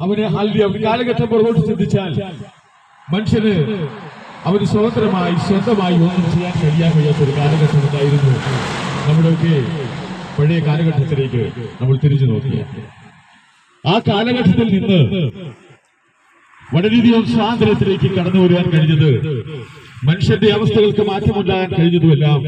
അവന് ഹൽദി അവന് കാലഘട്ടം പുറകോട്ട് ചിന്തിച്ചാൽ മനുഷ്യന് അവന് സ്വതന്ത്രമായി സ്വന്തമായി ഒന്നും ചെയ്യാൻ കഴിയാൻ കഴിയാത്ത ഒരു കാലഘട്ടം ഉണ്ടായിരുന്നു. നമ്മുടെയൊക്കെ പഴയ കാലഘട്ടത്തിലേക്ക് നമ്മൾ തിരിച്ചു നോക്കിയ ആ കാലഘട്ടത്തിൽ നിന്ന് വളരെയധികം സ്വാതന്ത്ര്യത്തിലേക്ക് കടന്നു വരുവാൻ കഴിഞ്ഞത് മനുഷ്യന്റെ അവസ്ഥകൾക്ക് മാറ്റമുണ്ടാകാൻ കഴിഞ്ഞതുമെല്ലാം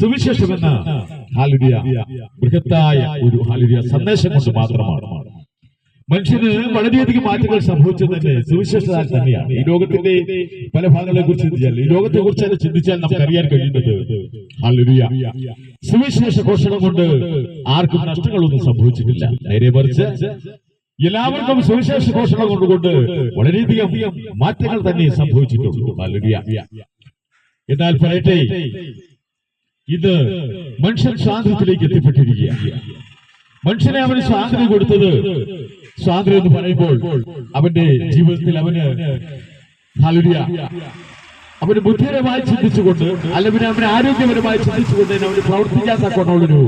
സുവിശേഷമെന്ന ഹാലുഡിയ. ബൃഹത്തായ ഒരു ഹാലുഡിയ സന്ദേശം കൊണ്ട് മാത്രമാണ്. മനുഷ്യന് വളരെയധികം മാറ്റങ്ങൾ സംഭവിച്ചത് തന്നെ സുവിശേഷത്താൽ തന്നെയാണ്. ഈ ലോകത്തിന്റെ പല ഭാഗങ്ങളെ കുറിച്ച് ചിന്തിച്ചാൽ ഈ ലോകത്തെ കുറിച്ച് ചിന്തിച്ചാൽ നമുക്ക് അറിയാൻ കഴിയുന്നത് സുവിശേഷ ഘോഷണം കൊണ്ട് ആർക്കും നഷ്ടങ്ങളൊന്നും സംഭവിച്ചിട്ടില്ല. നേരെ മറിച്ച് എല്ലാവർക്കും സുവിശേഷ ഘോഷണം കൊണ്ടുകൊണ്ട് വളരെയധികം മാറ്റങ്ങൾ തന്നെ സംഭവിച്ചിട്ടുണ്ട്. എന്നാൽ പറയട്ടെ ഇത് മനുഷ്യൻ സ്വാതന്ത്ര്യത്തിലേക്ക് എത്തിപ്പെട്ടിരിക്കുകയാണ് മനുഷ്യനെ അവന് സ്വാതന്ത്ര്യം കൊടുത്തത് സ്വാതന്ത്ര്യം എന്ന് പറയുമ്പോൾ അവന്റെ ജീവിതത്തിൽ അവന്. അവന് ബുദ്ധിപരമായി ചിന്തിച്ചുകൊണ്ട് അല്ലെങ്കിൽ അവന് ആരോഗ്യപരമായി ചിന്തിച്ചുകൊണ്ട് അവന് പ്രവർത്തിക്കാത്തക്കൊണ്ടുള്ളൊരു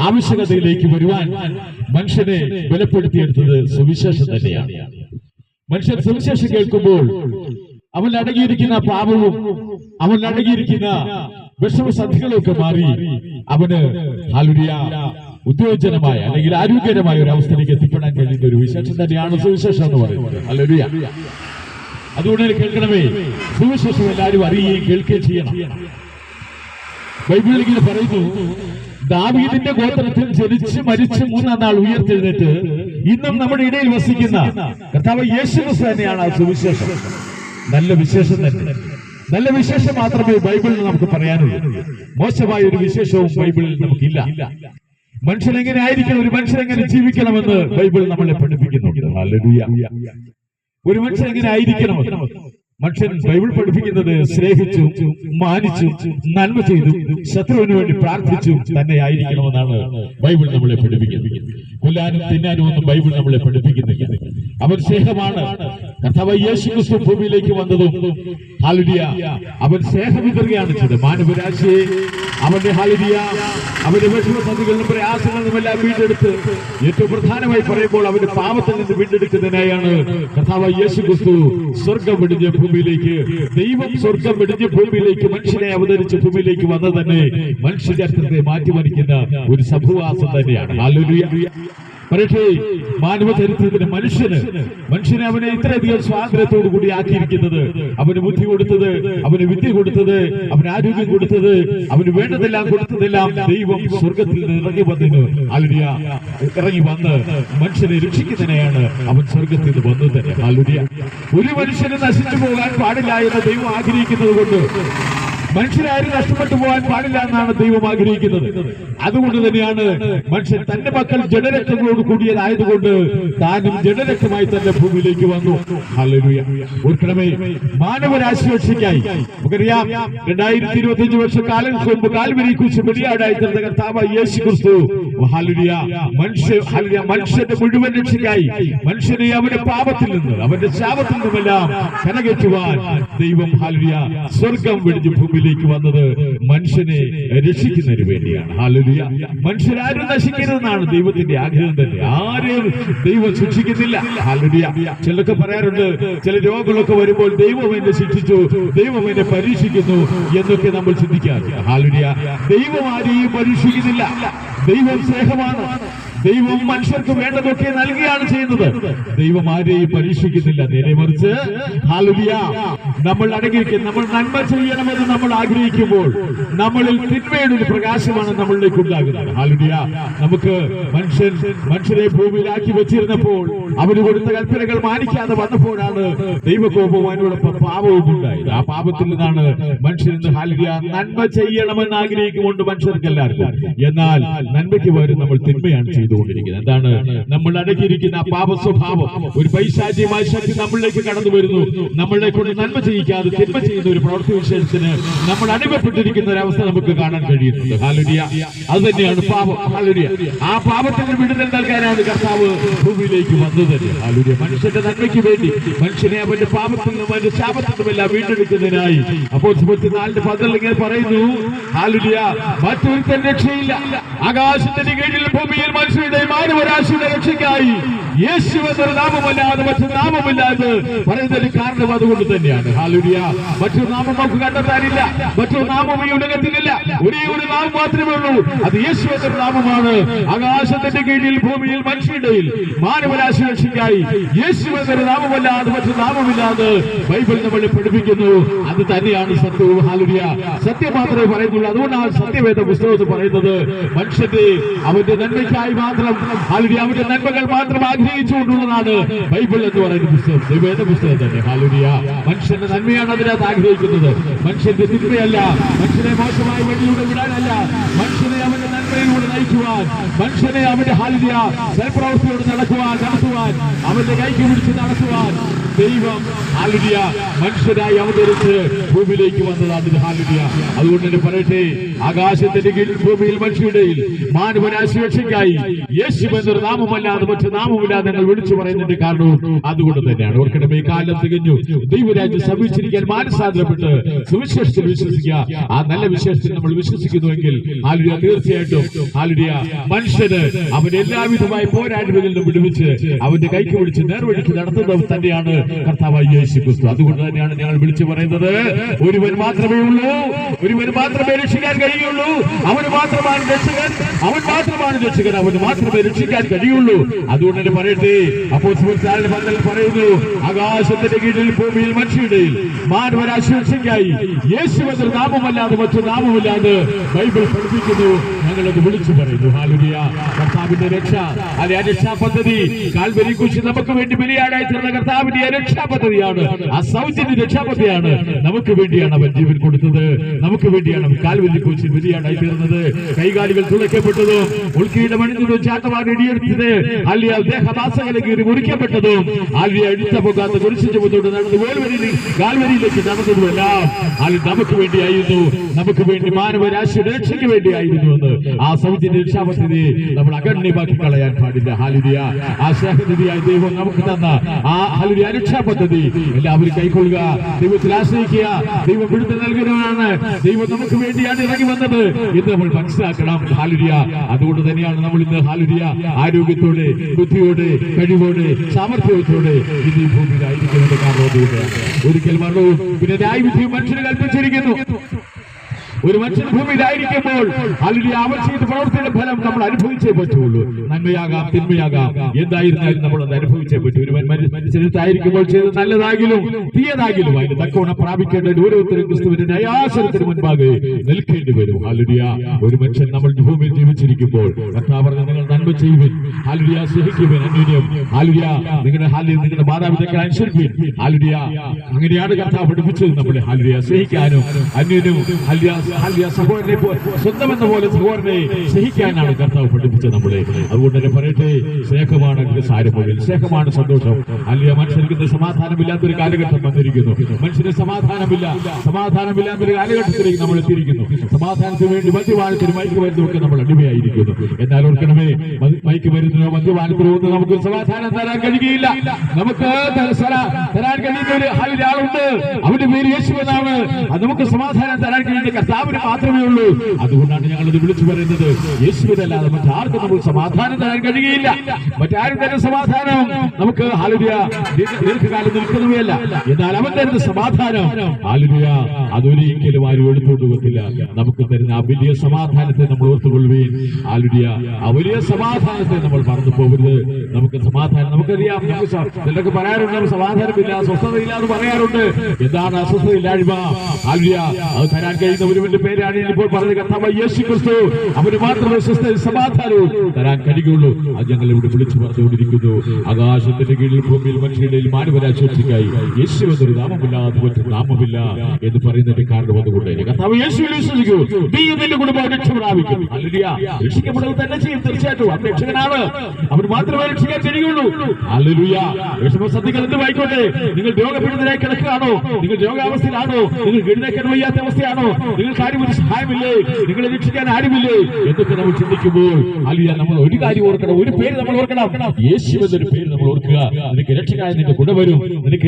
ആവശ്യകതയിലേക്ക് വരുവാൻ മനുഷ്യനെ ബലപ്പെടുത്തിയെടുത്തത് സുവിശേഷം തന്നെയാണ് മനുഷ്യൻ സുവിശേഷം കേൾക്കുമ്പോൾ അവൻ അടങ്ങിയിരിക്കുന്ന പാപവും അവൻ അടങ്ങിയിരിക്കുന്ന വിഷമസന്ധികളും ഒക്കെ മാറി. അവന് ഹാലുരിയ ഉദ്യോജനമായ അല്ലെങ്കിൽ ആരോഗ്യകരമായ ഒരു അവസ്ഥയിലേക്ക് എത്തിപ്പെടാൻ കഴിയുന്ന ഒരു വിശേഷം തന്നെയാണ് സുവിശേഷം എന്ന് പറയുന്നത്. അതുകൊണ്ട് കേൾക്കണമേ സുവിശേഷം എല്ലാവരും അറിയുകയും കേൾക്കുകയും ചെയ്യണം. ബൈബിളിൽ ഇങ്ങനെ പറയുന്നു ദാവീദിന്റെ ഗോത്രത്തിൽ ജനിച്ച് മരിച്ച് മൂന്നാം നാൾ ഉയർത്തെഴുന്നേറ്റ് ഇന്നും നമ്മുടെ ഇടയിൽ വസിക്കുന്ന കർത്താവ് യേശുസ് തന്നെയാണ് ആ സുവിശേഷം. നല്ല വിശേഷം തന്നെ. നല്ല വിശേഷം മാത്രമേ ബൈബിളിൽ നമുക്ക് പറയാനുള്ളൂ. മോശമായ ഒരു വിശേഷവും ബൈബിളിൽ നമുക്കില്ല. മനുഷ്യൻ എങ്ങനെ ആയിരിക്കണം ഒരു മനുഷ്യൻ എങ്ങനെ ജീവിക്കണമെന്ന് ബൈബിൾ നമ്മളെ പഠിപ്പിക്കുന്നുണ്ട്. ഒരു മനുഷ്യൻ എങ്ങനെ ആയിരിക്കണം മനുഷ്യൻ ബൈബിൾ പഠിപ്പിക്കുന്നത് സ്നേഹിച്ചു മാനിച്ചു നന്മ ചെയ്തു ശത്രുവിന് വേണ്ടി പ്രാർത്ഥിച്ചു തന്നെ ആയിരിക്കണമെന്നാണ് ബൈബിൾ നമ്മളെ പഠിപ്പിക്കുന്നത്. കൊല്ലാനും തിന്നാനും ഒന്നും ബൈബിൾ നമ്മളെ പഠിപ്പിക്കുന്നില്ല. അവൻ സ്നേഹമാണ്. കർത്താവ് യേശു ക്രിസ്തു ഭൂമിയിലേക്ക് വന്നതും ഹാലിഡിയ അവൻ സ്നേഹം വിതറുകയാണ് ചെയ്തത്. മാനവരാശിയെ അവന്റെ ഹാലിഡിയ അവന്റെ വിഷമസന്ധികളിലും പ്രയാസങ്ങളിലും എല്ലാം വീണ്ടെടുത്ത് ഏറ്റവും പ്രധാനമായി പറയുമ്പോൾ അവന്റെ പാപത്തിൽ നിന്ന് വീണ്ടെടുക്കുന്നതിനായാണ് കഥാവ യേശു ക്രിസ്തു സ്വർഗം വെടിഞ്ഞ ഭൂമിയിലേക്ക് ദൈവം സ്വർഗം വെടിഞ്ഞ ഭൂമിയിലേക്ക് മനുഷ്യനെ അവതരിച്ച ഭൂമിയിലേക്ക് വന്നത് തന്നെ മനുഷ്യന്റെ അർത്ഥത്തെ മാറ്റിമറിക്കുന്ന ഒരു സഭുവാസം തന്നെയാണ്. ഹാലുലിയ പക്ഷേ മാനവ ചരിത്രത്തിന് മനുഷ്യന് മനുഷ്യനെ അവനെ ഇത്രയധികം സ്വാതന്ത്ര്യത്തോടു കൂടി ആക്കിയിരിക്കുന്നത് അവന് ബുദ്ധി കൊടുത്തത് അവന് വിദ്യ കൊടുത്തത് അവന് ആരോഗ്യം കൊടുത്തത് അവന് വേണ്ടതെല്ലാം കൊടുത്തതെല്ലാം ദൈവം സ്വർഗത്തിൽ ഇറങ്ങി വന്നതിന് ആലുരിയ ഇറങ്ങി വന്ന് മനുഷ്യനെ രക്ഷിക്കുന്നതിനെയാണ് അവൻ സ്വർഗത്തിൽ നിന്ന് വന്നത് ആലുരിയ ഒരു മനുഷ്യനെ നശിച്ചു പോകാൻ പാടില്ല എന്ന് ദൈവം ആഗ്രഹിക്കുന്നത് കൊണ്ട് മനുഷ്യരാരും നഷ്ടപ്പെട്ടു പോകാൻ പാടില്ല എന്നാണ് ദൈവം ആഗ്രഹിക്കുന്നത്. അതുകൊണ്ട് തന്നെയാണ് മനുഷ്യൻ തന്റെ മക്കൾ ജഡരക്തങ്ങളോട് കൂടിയതായതുകൊണ്ട് താനും ജഡരക്തമായി തന്റെ ഭൂമിയിലേക്ക് വന്നു. ഓർക്കണമേ മാനവരാശി രക്ഷയ്ക്കായി നമുക്കറിയാം രണ്ടായിരത്തി ഇരുപത്തി അഞ്ച് വർഷം കാലം മുമ്പ് കാൽവരി കുറിച്ച് ബലിയാടായി തീർന്ന കർത്താവ് യേശു ക്രിസ്തു മനുഷ്യ മനുഷ്യന്റെ മുഴുവൻ രക്ഷയ്ക്കായി മനുഷ്യനെ അവന്റെ പാപത്തിൽ നിന്ന് അവന്റെ ശാപത്തിൽ നിന്നുമെല്ലാം കരകയറ്റുവാൻ ദൈവം ഹാലുരിയ സ്വർഗം വെടിഞ്ഞ് ഭൂമിയിലേക്ക് വന്നത് മനുഷ്യനെ രക്ഷിക്കുന്നതിന് വേണ്ടിയാണ്. ഹാലുലിയ മനുഷ്യരാരും നശിക്കരുതെന്നാണ് ദൈവത്തിന്റെ ആഗ്രഹം തന്നെ. ആരെയും ദൈവം ശിക്ഷിക്കുന്നില്ല ഹാലുലിയ ചിലർക്ക് പറയാറുണ്ട് ചില രോഗങ്ങളൊക്കെ വരുമ്പോൾ ദൈവം എന്നെ ശിക്ഷിച്ചു ദൈവം എന്നെ പരീക്ഷിക്കുന്നു എന്നൊക്കെ നമ്മൾ ചിന്തിക്കാറുണ്ട്. ഹാലുലിയ ദൈവം ആരെയും പരീക്ഷിക്കുന്നില്ല. ദൈവം സ്നേഹമാണ്. ദൈവം മനുഷ്യർക്ക് വേണ്ടതൊക്കെ നൽകുകയാണ് ചെയ്യുന്നത്. ദൈവം ആരെയും പരീക്ഷിക്കുന്നില്ല. നേരെ മറിച്ച് നമ്മൾ അടങ്ങിയിരിക്കും നമ്മൾ നന്മ ചെയ്യണമെന്ന് നമ്മൾ ആഗ്രഹിക്കുമ്പോൾ നമ്മളിൽ തിന്മയുടെ ഒരു പ്രകാശമാണ് നമ്മളിലേക്ക് ഉണ്ടാകുന്നത്. ഹാലുഡിയ നമുക്ക് മനുഷ്യൻ മനുഷ്യരെ ഭൂമിയിലാക്കി വെച്ചിരുന്നപ്പോൾ അവർ കൊടുത്ത കൽപ്പനകൾ മാനിക്കാതെ വന്നപ്പോഴാണ് ദൈവകോപവും അതിനോടൊപ്പം പാപവും ഉണ്ടായത്. ആ പാപത്തിൽ നിന്നാണ് മനുഷ്യൻ ഇന്ന് ഹാലുലിയ നന്മ ചെയ്യണമെന്ന് ആഗ്രഹിക്കുന്നുണ്ട് മനുഷ്യർക്ക് എല്ലാവർക്കും. എന്നാൽ നന്മയ്ക്ക് പകരം നമ്മൾ തിന്മയാണ് ചെയ്തുകൊണ്ടിരിക്കുന്നത്. എന്താണ്? നമ്മൾ അടക്കിയിരിക്കുന്ന പാപ സ്വഭാവം ഒരു പൈശാചികമായ ശക്തി നമ്മളിലേക്ക് കടന്നു വരുന്നു. നമ്മളെ കൊണ്ട് നന്മ ചെയ്യിക്കാതെ തിന്മ ചെയ്യുന്ന ഒരു പ്രവൃത്തി വിശേഷത്തിന് നമ്മൾ അനുഭവപ്പെട്ടിരിക്കുന്ന ഒരു അവസ്ഥ നമുക്ക് കാണാൻ കഴിയുന്നുണ്ട്. ഹാലുരിയ അത് തന്നെയാണ് പാപം. ഹാലുരിയ ആ പാപത്തിന് വിടുതൽ നൽകാനാണ് കർത്താവ് ഭൂമിയിലേക്ക് വന്നത് ഹാലുരിയ മനുഷ്യന്റെ നന്മയ്ക്ക് വേണ്ടി മനുഷ്യനെ അവന്റെ പാപത്തിൽ നിന്നും അവന്റെ ശാപത്തിൽ നിന്നുമെല്ലാം വീണ്ടെടുക്കുന്നതിനായി അപ്പോൾ നാലിന്റെ പതിനെട്ട് ഇങ്ങനെ പറയുന്നു ഹാലുരിയ മറ്റൊരു രക്ഷയില്ല. ആകാശത്തിന്റെ കീഴിൽ ഭൂമിയിൽ മനുഷ്യൻ മനുഷ്യരുടെ മാനവരാശിയുടെ രക്ഷയ്ക്കായി യേശു എന്നൊരു നാമമല്ലാതെ മറ്റു നാമമില്ലാതെ പറയുന്നതിന് കാരണം അതുകൊണ്ട് തന്നെയാണ്. ഹാലുരിയ മറ്റു നാമം നമുക്ക് കണ്ടെത്താനില്ല. മറ്റു നാമം ഈ ഉലകത്തിലില്ല ഒരേ ഒരു നാമം മാത്രമേ ഉള്ളൂ. അത് യേശു എന്നൊരു നാമമാണ്. ആകാശത്തിന്റെ കീഴിൽ ഭൂമിയിൽ മനുഷ്യരുടെയിൽ മാനവരാശി രക്ഷയ്ക്കായി യേശു എന്നൊരു നാമമല്ലാതെ മറ്റു നാമമില്ലാതെ ബൈബിൾ നമ്മളെ പഠിപ്പിക്കുന്നു. അത് തന്നെയാണ് സത്യവും. ഹാലുരിയ സത്യം മാത്രമേ പറയുന്നുള്ളൂ. അതുകൊണ്ടാണ് സത്യവേദ പുസ്തകത്തിൽ പറയുന്നത് മനുഷ്യന്റെ അവന്റെ നന്മയ്ക്കായി മാത്രം ഹാലുരിയ അവന്റെ നന്മകൾ മാത്രം ആഗ്രഹിച്ചുകൊണ്ടുള്ളതാണ് ബൈബിൾ എന്ന് പറയുന്ന പുസ്തകം. ദൈവേദ പുസ്തകം തന്നെ. ഹാലുരിയ മനുഷ്യന്റെ നന്മയാണ് അതിനകത്ത് ആഗ്രഹിക്കുന്നത്. മനുഷ്യന്റെ തിന്മയല്ല. മനുഷ്യനെ മോശമായ വഴിയിലൂടെ വിടാനല്ല. മനുഷ്യനെ അവന്റെ നന്മയിലൂടെ നയിക്കുവാൻ. മനുഷ്യനെ അവന്റെ ഹാലുരിയ സൽപ്രവൃത്തിയോട് നടക്കുവാൻ നടത്തുവാൻ അവന്റെ കൈക്ക് പിടിച്ച് നടത്തുവാൻ. ദൈവം ഹാലുരിയ മനുഷ്യരായി അവതരിച്ച് ഭൂമിയിലേക്ക് വന്നതാണ് ഇത് അതുകൊണ്ട് തന്നെ പറയട്ടെ ആകാശത്തിന്റെ കീഴിൽ ഭൂമിയിൽ മനുഷ്യരുടെയിൽ മാനവരാശി രക്ഷയ്ക്കായി യേശു എന്നൊരു നാമമല്ലാതെ മറ്റു നാമമില്ലാതെ ഞങ്ങൾ വിളിച്ചു പറയുന്നതിന്റെ കാരണവും അതുകൊണ്ട് തന്നെയാണ്. ഓർക്കണമേ കാലം തികഞ്ഞു. ദൈവരാജ്യം സമീപിച്ചിരിക്കാൻ മാനസാന്തരപ്പെട്ട് സുവിശേഷത്തിൽ വിശ്വസിക്കുക. ആ നല്ല വിശേഷത്തിൽ നമ്മൾ വിശ്വസിക്കുന്നുവെങ്കിൽ ഹാലുരിയ തീർച്ചയായിട്ടും ഹാലുരിയ മനുഷ്യന് അവൻ എല്ലാവിധമായ പോരായ്മകളിൽ നിന്നും വിടുവിച്ച് അവന്റെ കൈക്ക് പിടിച്ച് നേർവഴിക്ക് നടത്തുന്നത് തന്നെയാണ് കർത്താവായി യേശു ക്രിസ്തു അതുകൊണ്ട് തന്നെയാണ് ഞങ്ങൾ വിളിച്ചു പറയുന്നത് ഒരുവൻ മാത്രമേ ഉള്ളൂ ഒരുവൻ മാത്രമേ രക്ഷിക്കാൻ കഴിയുള്ളൂ. അവൻ മാത്രമാണ് രക്ഷകൻ അവൻ മാത്രമാണ് രക്ഷകൻ അവൻ മാത്രമേ രക്ഷിക്കാൻ കഴിയുള്ളൂ. അതുകൊണ്ട് തന്നെ പറയട്ടെ അപ്പോൾ പന്തൽ പറയുന്നു ആകാശത്തിന്റെ കീഴിൽ ഭൂമിയിൽ മനുഷ്യരുടെ മാനവരാശി രക്ഷയ്ക്കായി യേശു എന്ന നാമമല്ലാതെ മറ്റു നാമമില്ലാതെ ബൈബിൾ പഠിപ്പിക്കുന്നു. ഞങ്ങളത് വിളിച്ചു പറയുന്നു ഹാലുരിയ കർത്താവിന്റെ രക്ഷ അല്ലെ രക്ഷാ പദ്ധതി. കാൽവരി കുറിച്ച് നമുക്ക് വേണ്ടി ബലിയാടായി തീർന്ന കർത്താവിന്റെ രക്ഷാ പദ്ധതിയാണ് ആ സൗജന്യ രക്ഷാ പദ്ധതിയാണ് നമുക്ക് വേണ്ടിയാണ് അവൻ ജീവൻ കൊടുത്തത്. നമുക്ക് വേണ്ടിയാണ് അവൻ കാൽവരി വിധിയാണായി തീർന്നത്. കൈകാലികൾ തുളയ്ക്കപ്പെട്ടതും ഉൾക്കീടം അണിഞ്ഞതും ചാട്ടമാണ് ഇടിയെടുത്തത്. അല്ലെ ദേഹമാസകളെ കീറി മുറിക്കപ്പെട്ടതും അല്ലെ അടിച്ച പോകാത്ത കുരിശു ചുമത്തോട് നടന്ന് വേൽവരിയിൽ കാൽവരിയിലേക്ക് നടന്നതുമെല്ലാം അല്ലെ നമുക്ക് വേണ്ടിയായിരുന്നു. നമുക്ക് വേണ്ടി മാനവരാശി രക്ഷയ്ക്ക് വേണ്ടിയായിരുന്നു എന്ന്. ആ സൗജന്യ രക്ഷാ പദ്ധതി നമ്മൾ അഗണ്യമാക്കി കളയാൻ പാടില്ല. ഹാലുരിയ ആ സ്നേഹനിധിയായ ദൈവം നമുക്ക് തന്ന ആ ഹാലുരിയ രക്ഷാ പദ്ധതി. എല്ലാവരും കൈക്കൊള്ളുക. ദൈവത്തിൽ ആശ്രയിക്കുക. ദൈവം വിടുതൽ നൽകുന്നവനാണ് ദൈവം നമുക്ക് വേണ്ടിയാണ് ഇറങ്ങി വന്നത്. ഇത് നമ്മൾ മനസ്സിലാക്കണം. ഹാലുരിയ അതുകൊണ്ട് തന്നെയാണ് നമ്മൾ ഇന്ന് ഹാലുരിയ ആരോഗ്യത്തോടെ ബുദ്ധിയോടെ കഴിവോടെ സാമർഥ്യത്തോടെ ഇന്ന് ഈ ഭൂമിയിലായിരിക്കുന്നത് കാരണം അതുകൊണ്ടാണ് ഒരിക്കൽ മരണവും പിന്നെ ന്യായവിധിയും മനുഷ്യന് കൽപ്പിച്ചിരിക്കുന്നു. ഒരു മനുഷ്യൻ ഭൂമിയിലായിരിക്കുമ്പോൾ അല്ലെങ്കിൽ ആവശ്യത്തിന് ചെയ്ത പ്രവർത്തിയുടെ ഫലം നമ്മൾ അനുഭവിച്ചേ പറ്റുള്ളൂ. നന്മയാകാം തിന്മയാകാം. എന്തായിരുന്നാലും നമ്മൾ അത് അനുഭവിച്ചേ പറ്റൂ. ഒരു മനുഷ്യനായിരിക്കുമ്പോൾ ചെയ്ത് നല്ലതാകിലും തീയതാകിലും അതിന് തക്കവണ പ്രാപിക്കേണ്ട ഓരോരുത്തരും ക്രിസ്തുവിന്റെ ന്യായാസനത്തിന് മുൻപാകെ നിൽക്കേണ്ടി വരും. അലുരിയ ഒരു മനുഷ്യൻ നമ്മൾ ഭൂമിയിൽ ജീവിച്ചിരിക്കുമ്പോൾ കർത്താവ് നിങ്ങൾ നന്മ ചെയ്യുവിൻ. ഹാലുരിയ സ്നേഹിക്കുവിൻ അന്യോന്യം. ഹാലുരിയ നിങ്ങളുടെ ഹാലിൽ നിങ്ങളുടെ മാതാപിതാക്കളെ അനുസരിപ്പിൻ ഹാലുരിയ അങ്ങനെയാണ് കർത്താവ് പഠിപ്പിച്ചത് നമ്മളെ. ഹാലുരിയ സ്നേഹിക്കാനും അന്യോന്യം. ഹാലിയ ഹാലിയ സഹോദരനെ സ്വന്തം എന്ന പോലെ സഹോദരനെ സ്നേഹിക്കാനാണ് കർത്താവ് പഠിപ്പിച്ചത് നമ്മളെ. അതുകൊണ്ട് തന്നെ പറയട്ടെ സ്നേഹമാണ് അതിന്റെ സാരമുള്ളിൽ സ്നേഹമാണ് സന്തോഷം. അല്ലെ മനുഷ്യർക്ക് സമാധാനമില്ലാത്തൊരു കാലഘട്ടം വന്നിരിക്കുന്നു. മനുഷ്യന് സമാധാനമില്ല. സമാധാനമില്ലാത്തൊരു കാലഘട്ടത്തിലേക്ക് നമ്മൾ എത്തിയിരിക്കുന്നു. സമാധാനത്തിന് വേണ്ടി മദ്യപാനത്തിന് മയക്കുമരുന്നൊക്കെ നമ്മൾ അടിമയായിരിക്കുന്നു. എന്നാൽ ഓർക്കണമേ മ- മയക്കുമരുന്നിനോ മദ്യപാനത്തിനോ ഒന്നും നമുക്ക് സമാധാനം തരാൻ കഴിയുകയില്ല. നമുക്ക് തരാൻ കഴിയുന്ന ഒരു ഒരാളുണ്ട് അവന്റെ പേര് യേശുവനാണ് അത് നമുക്ക് സമാധാനം തരാൻ കഴിയുന്ന കർത്താവിന് മാത്രമേ ഉള്ളൂ. അതുകൊണ്ടാണ് ഞങ്ങൾ ഇത് വിളിച്ചു പറയുന്നത്. യേശുവിനല്ലാതെ മറ്റാർക്കും നമുക്ക് സമാധാനം തരാൻ കഴിയുകയില്ല. മറ്റാരും തരുന്ന സമാധാനം നമുക്ക് ഹാലുരിയ ദീർഘകാലം നിൽക്കുന്നവയല്ല. എന്നാൽ അവൻ തരുന്ന സമാധാനം ഹാലുരിയ അതൊരിക്കലും ആരും എടുത്തുകൊണ്ട് പോകത്തില്ല നമുക്ക് തരുന്ന ആ വലിയ സമാധാനത്തെ നമ്മൾ ഓർത്തുകൊള്ളുകയും ഹാലുരിയ ആ വലിയ സമാധാനത്തെ നമ്മൾ മറന്നു പോകരുത്. നമുക്ക് സമാധാനം നമുക്കറിയാം. നമുക്ക് ചിലർക്ക് പറയാറുണ്ട് സമാധാനമില്ല സ്വസ്ഥതയില്ല എന്ന് പറയാറുണ്ട്. എന്താണ് അസ്വസ്ഥതയില്ലായ്മ? ഹാലുരിയ അത് തരാൻ കഴിയുന്ന ഒരുവന്റെ പേരാണ് ഇപ്പോൾ പറഞ്ഞ കർത്താവ് യേശു ക്രിസ്തു അവന് മാത്രമേ സ്വസ്ഥ സമാധാനവും തരാൻ കഴിയുള്ളൂ അത് ഞങ്ങൾ ഇവിടെ വിളിച്ചു പറഞ്ഞുകൊണ്ടിരിക്കുന്നു. ആകാശത്തിന്റെ കീഴിൽ ഭൂമിയിൽ മനുഷ്യരുടെ മാനവരാശക്തിക്കായി യേശു എന്നൊരു നാമമില്ലാതെ മറ്റൊരു നാമമില്ല എന്ന് പറയുന്നതിന്റെ കാരണം തന്നെ. കർത്താവ് യേശു വിശ്വസിക്കൂ നീ എന്റെ കുടുംബം രക്ഷപ്രാപിക്കും പ്രാപിക്കും രക്ഷിക്കപ്പെടുന്നത് തന്നെ ചെയ്യും തീർച്ചയായിട്ടും. രക്ഷകനാണ്. അവൻ മാത്രമേ രക്ഷിക്കാൻ കഴിയുള്ളൂ അല്ലുയ വിഷമസന്ധികൾ എന്ത് വായിക്കോട്ടെ നിങ്ങൾ രോഗപീഡിതരായി കിടക്കുകയാണോ? നിങ്ങൾ രോഗാവസ്ഥയിലാണോ? നിങ്ങൾ വയ്യാത്ത അവസ്ഥയാണോ? നിങ്ങൾക്ക് ആരും ഒരു സഹായമില്ലേ? നിങ്ങളെ രക്ഷിക്കാൻ ആരുമില്ലേ? എന്നൊക്കെ നമ്മൾ ചിന്തിക്കുമ്പോൾ നമ്മൾ ഒരു കാര്യം ഓർക്കണം. ഒരു പേര് നമ്മൾ ഓർക്കണം. യേശു എന്നൊരു പേര് നമ്മൾ ഓർക്കുക. നിനക്ക് രക്ഷകായ നിന്റെ കൂടെ വരും. നിനക്ക്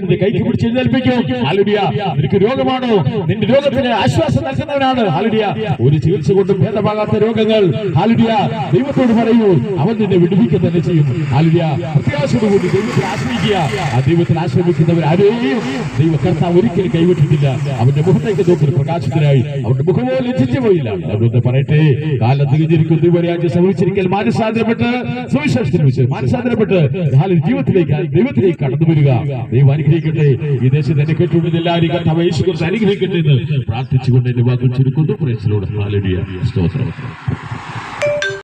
നിന്റെ കൈക്ക് പിടിച്ച് എഴുന്നേൽപ്പിക്കും. നിനക്ക് രോഗമാണോ? നിന്റെ രോഗത്തിന് ആശ്വാസം നൽകുന്നവനാണ്. ഒരു ചികിത്സ കൊണ്ടും ഭേദമാകാത്ത രോഗങ്ങൾ. ദൈവത്തോട് പറയൂ. അവൻ നിന്നെ വിടുവിക്കുക തന്നെ ചെയ്യും ആലുയ പ്രത്യാശയോടുകൂടി ദൈവത്തിൽ ആശ്രയിക്കുക. ആ ദൈവത്തിൽ ആശ്രയിക്കുന്നവർ ആരെയും ദൈവ കർത്താവ് ഒരിക്കലും കൈവിട്ടിട്ടില്ല. അവന്റെ മുഖത്തേക്ക് നോക്കി പ്രകാശത്തിനായി അവന്റെ മുഖമോ ലജ്ജിച്ചു പോയില്ല. അതുകൊണ്ട് പറയട്ടെ. കാലം തിരിഞ്ഞിരിക്കും ദൈവരാജ്യം സംഭവിച്ചിരിക്കൽ മാനസാന്തരപ്പെട്ട് സുവിശേഷത്തിൽ വെച്ച് മാനസാന്തരപ്പെട്ട് ജീവിതത്തിലേക്ക് ദൈവത്തിലേക്ക് കടന്നു വരിക. ദൈവം അനുഗ്രഹിക്കട്ടെ. ഈ ദേശത്ത് എന്നെ കേട്ടുകൊണ്ട് അനുഗ്രഹിക്കട്ടെ എന്ന് പ്രാർത്ഥിച്ചുകൊണ്ട് എന്റെ വാക്കുകൾ ചുരുക്കുന്നു പ്രേക്ഷലോട് സ്തോത്രം.